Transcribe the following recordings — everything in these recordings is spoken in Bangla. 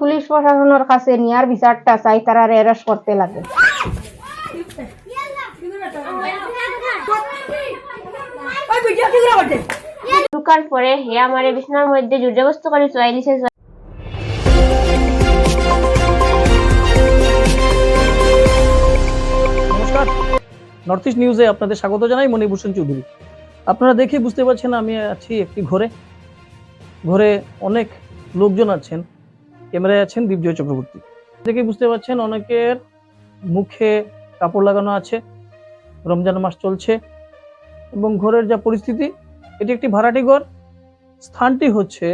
পুলিশ প্রশাসনের কাছে নিয়ার বিচারটা চাই, তারা অ্যারেস্ট করতে লাগে। ঢুকার পরে হে আমার বিছনার মধ্যে যুদ্ধবস্ত করে চুয়াইলিছে নমস্কার। নর্থ ইস্ট নিউজে আপনাদের স্বাগত জানাই, মণিভূষণ চৌধুরী। আপনারা দেখে বুঝতে পারছেন আমি আছি একটি ঘরে। ঘরে অনেক লোকজন আছেন। ক্যামেরায় আছেন দীপজয় চক্রবর্তী। দেখে বুঝতে পারছেন অনেকের মুখে কাপড় লাগানো আছে, রমজান মাস চলছে, এবং ঘরের যা পরিস্থিতি, এটি একটি ভাড়াটি ঘর। স্থানটি হচ্ছে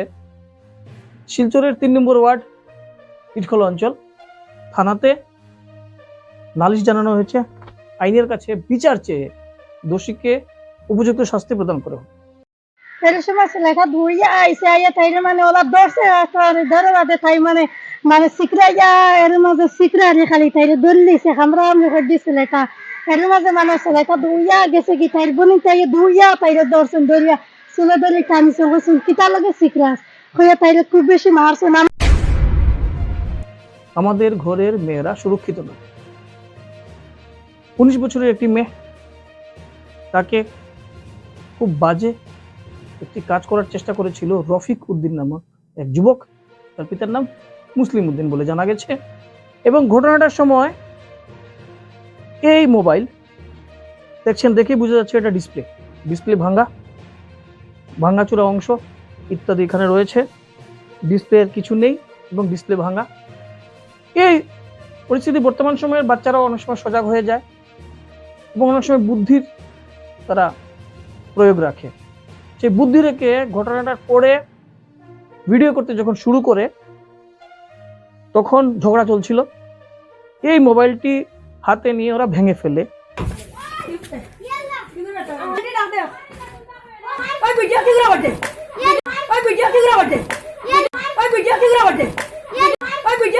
শিলচরের তিন নম্বর ওয়ার্ড, ইটখোলা অঞ্চল। থানাতে নালিশ জানানো হয়েছে, আইনের কাছে বিচার চেয়ে দোষীকে উপযুক্ত শাস্তি প্রদান করা হোক। এর সময় ধুইয়া আইসে আইয়া তাইরে মানে ওলা ধরছে ধরে বাদে তাই মানে মানে সিকরাইয়া, এর মাঝে সিকরারি খালি তাইরে ধরলিছে আমরা মুখে দিছে লেখা। এর মাঝে মানে লেখা ধুইয়া গেছে কি, তাইর বনি তাই ধুইয়া তাইরে ধরছেন, ধরিয়া চুলে ধরে টানিছে বলছেন কিতা লাগে সিকরাস? হইয়া তাইরে খুব বেশি মারছে না আমাদের ঘরের মেয়েরা সুরক্ষিত নয় উনিশ বছরের একটি মেয়ে, তাকে খুব বাজে একটি কাজ করার চেষ্টা করেছিল রফিক উদ্দিন নামক এক যুবক। তার পিতার নাম মুসলিম উদ্দিন বলে জানা গেছে। এবং ঘটনাটার সময় এই মোবাইল দেখছেন দেখেই বোঝা যাচ্ছে এটা ডিসপ্লে। ডিসপ্লে ভাঙ্গা, ভাঙ্গাচোরা অংশ ইত্যাদি এখানে রয়েছে। ডিসপ্লের কিছু নেই এবং ডিসপ্লে ভাঙা এই পরিস্থিতি বর্তমান সময়ের বাচ্চারাও অনেক সময় সজাগ হয়ে যায় এবং অনেক সময় বুদ্ধির তারা প্রয়োগ রাখে। সেই বুদ্ধি রেখে ঘটনাটার পরে ভিডিও করতে যখন শুরু করে, তখন ঝগড়া চলছিল। এই মোবাইলটি হাতে নিয়ে ওরা ভেঙে ফেলে। করে করে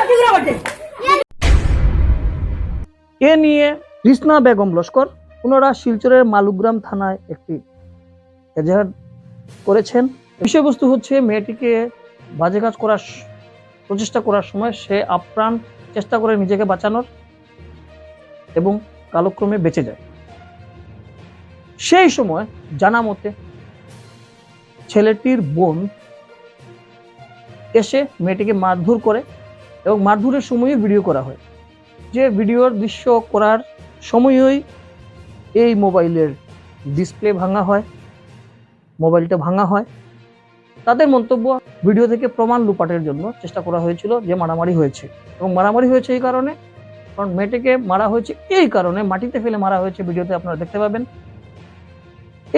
করে করে এ নিয়ে রিসনা বেগম লস্কর পুনরা শিলচরের মালুগ্রাম থানায় একটি এজাহার করেছেন। বিষয়বস্তু হচ্ছে, মেয়েটিকে বাজে কাজ করার প্রচেষ্টা করার সময় সে আপ্রাণ চেষ্টা করে নিজেকে বাঁচানোর এবং কালক্রমে বেঁচে যায়। সেই সময় জানা মতে ছেলেটির বোন এসে মেয়েটিকে মারধর করে এবং মারধরের সময়ই ভিডিও করা হয়। যে ভিডিওর দৃশ্য করার সময়ই এই মোবাইলের ডিসপ্লে ভাঙা হয়। মোবাইলটা ভাঙা হয়। তাদের মন্তব্য, ভিডিও থেকে প্রমাণ লুপাটের জন্য চেষ্টা করা হয়েছিল যে মারামারি হয়েছে। এবং মারামারি হয়েছে এই কারণে, কারণ মেয়েটিকে মারা হয়েছে এই কারণে, মাটিতে ফেলে মারা হয়েছে ভিডিওতে আপনারা দেখতে পাবেন।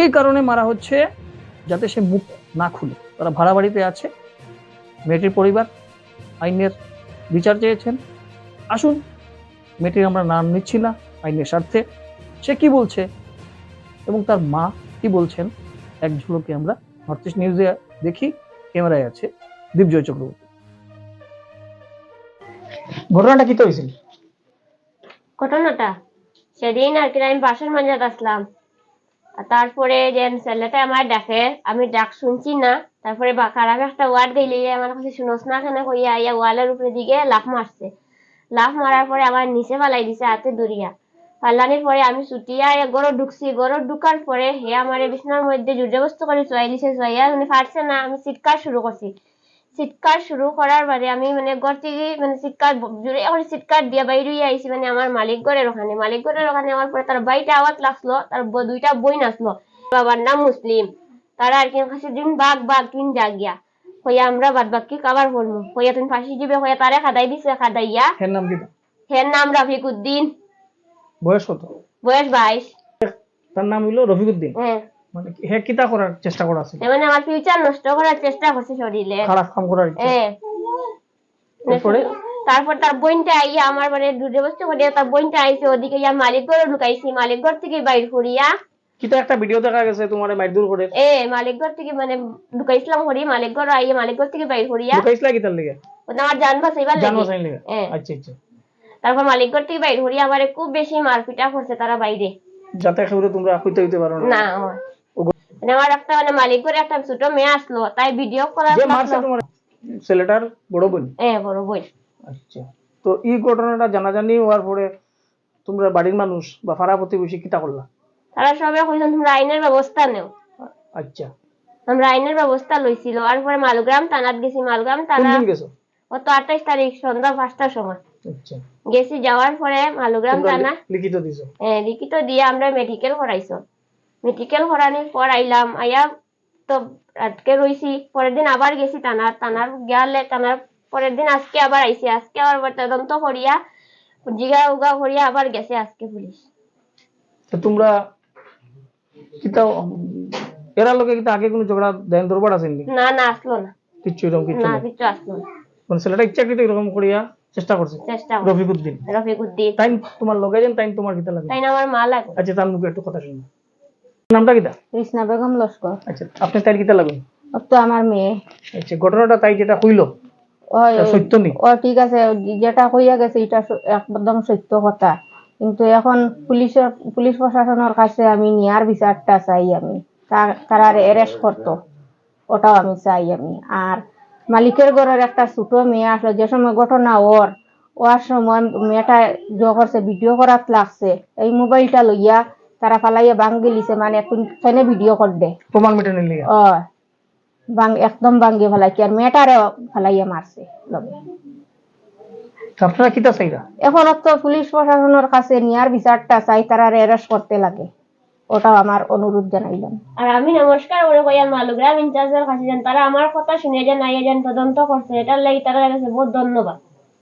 এই কারণে মারা হচ্ছে যাতে সে মুখ না খুলে। তারা ভাড়া বাড়িতে আছে, মেয়েটির পরিবার, আইনের বিচার চেয়েছেন। আসুন, মেয়েটির আমরা নাম নিচ্ছি না, আইনের স্বার্থে। সে কি বলছে এবং তার মা কি বলছেন? এক ঝলকে আমরা নর্থ ইস্ট নিউজে দেখি ক্যামেরায় আছে দীপজয় চক্রবর্তী। ঘটনাটা কি তো হয়েছিল ঘটনাটা? সেদিন আর কি আমি বাসের মাঝে আসলাম। আর তারপরে যে ছেলেটা আমার ডাকে আমি ডাক শুনছি না। তারপরে বা- খারাপ একটা ওয়ার্ড দিলে আমার কাছে শুনোস না কেন কইয়া ইয়া ওয়ালের উপরে দিকে লাফ মারছে। লাফ মারার পরে আমার নিচে পালাই দিছে হাতে দরিয়া পাল্লানির পরে আমি ছুটিয়া গরো ঢুকছি। গরো ঢুকার পরে হে আমার বিছনার মধ্যে যুদ্ধবস্ত করে চুয়াই দিছে চুয়াইয়া মানে পারছে না আমি চিৎকার শুরু করছি। চিৎকার শুরু করার বাদে আমি মানে ঘর থেকে মানে চিৎকার জোরে এখন চিৎকার দিয়ে বাইরে আইছি মানে আমার মালিক ঘরের ওখানে। মালিক ঘরের ওখানে আমার পরে তার বাইটা আওয়াজ লাগল তার দুইটা বই নাচলো। বাবার নাম মুসলিম তারা আর কি কাছে দিন বাঘ বাঘ তুই জাগিয়া। হইয়া আমরা বাদ বাকি কাবার করব হইয়া তুমি ফাঁসি দিবে। হইয়া তারে খাদাই দিছে খাদাইয়া। হের নাম রফিক উদ্দিন বয়স কত? বয়স বাইশ। তার নাম হইল রফিকুদ্দিন। হ্যাঁ। মানে হে কিতা করার চেষ্টা করা আছে? মানে আমার ফিউচার নষ্ট করার চেষ্টা করছে শরীরে। খারাপ কাম করার ইচ্ছা। হ্যাঁ। এরপরে তারপর তার বোনটা আইয়া আমার মানে দুধে বসতে করিয়া তার বোনটা আইছে ওদিকে ইয়া মালিক ঘরে ঢুকাইছি মালিক ঘর থেকে বাইর করিয়া। কিতা একটা ভিডিও দেখা গেছে তোমার মাইদুর করে। এ মালিক ঘর থেকে মানে ঢুকাইছিলাম করি মালিক ঘর আইয়া মালিক ঘর থেকে বাইর করিয়া। লুকাইছিলা কিতার লেগে? ওটা আমার জান বাঁচাইবার জানো লাগে। সাইন লেগে। হ্যাঁ। আচ্ছা আচ্ছা। তারপর মালিক থেকে বাইর করিয়া আমারে খুব বেশি মারপিটা করছে তারা বাইরে। যাতে একেবারে তোমরা হইতে হইতে পারো না। না আমার মানে আমার একটা মানে মালিক একটা ছোট মেয়ে আসলো তাই ভিডিও করার যে মারছে তোমার ছেলেটার বড় বোন? এ বড় বই আচ্ছা। তো এই ঘটনাটা জানাজানি হওয়ার পরে তোমরা বাড়ির মানুষ বা পাড়া প্রতিবেশী কিতা করলা? তারা সবে কইছেন তোমরা আইনের ব্যবস্থা নেও। আচ্ছা। আমরা আইনের ব্যবস্থা লইছিল আর পরে মালগ্রাম থানাত গেছি। মালগ্রাম কোন থানা দিন গেছো? গত আঠাইশ তারিখ সন্ধ্যা পাঁচটার সময়। গেছি যাওয়ার পরে মালগ্রাম থানা। লিখিত দিছো? এ, লিখিত দিয়ে আমরা মেডিকেল করাইছো। মেডিকেল করানোর পর আইলাম আইয়া তো রাতকে রইছি পরের দিন আবার গেছি থানার থানার গেলে থানার পরের দিন আজকে আবার আইছি। আজকে আবার তদন্ত করিয়া জিগা উগা করিয়া আবার গেছে আজকে পুলিশ। তো তোমরা কিতা এরা লোকে কিতা আগে কোনো ঝগড়া দেন দরবার আছে না? না আসলো না। কিচ্ছু এরকম কিচ্ছু না কিছু আসলো না। মানে ছেলেটা ইচ্ছাকৃত এরকম করিয়া চেষ্টা করছে? চেষ্টা করি রফিকুদ্দিন। রফিকুদ্দিন। তাই তোমার লগে যেন তাই তোমার কিতা লাগে তাই না আমার মা লাগে আচ্ছা তার মুখে একটু কথা শুনি। নামটা কিতা? কৃষ্ণা বেগম লস্কর। আচ্ছা আপনি তাই কিতা লাগুন তো আমার মেয়ে। আচ্ছা ঘটনাটা তাই যেটা হইল সত্য নি? ও ঠিক আছে যেটা কইয়া গেছে এটা একদম সত্য কথা। কিন্তু এখন পুলিশের পুলিশ প্রশাসনের কাছে আমি নিয়ার বিচারটা চাই আমি। তারা অ্যারেস্ট করতো। ওটাও আমি চাই আমি। আর মালিকের ঘরের একটা ছোট মেয়ে আসলো যে সময় ঘটনা ওর ওর সময় মেয়েটা জো করছে ভিডিও করাত লাগছে। এই মোবাইলটা লইয়া তারা ফালাইয়া বাঙ্গি লিছে মানে এখানে ভিডিও কর দে প্রমাণ মেটানোর লিগে ও বাং একদম বাঙ্গি ফেলাইছে আর মেয়েটারে ফেলাইয়া মারছে লগে। তো আপনারা কিতা চাইরা এখন তো পুলিশ প্রশাসনের কাছে নিয়ার বিচারটা চাই তারা অ্যারেস্ট করতে লাগে। ওটাও আমার অনুরোধ জানাইলেন আর আমি নমস্কার করে কইয়া মালগ্রাম ইনচার্জের কাছে যান, তারা আমার কথা শুনে যান নাই যান তদন্ত করছে, এটার লাগি তারা কাছে বহুত ধন্যবাদ।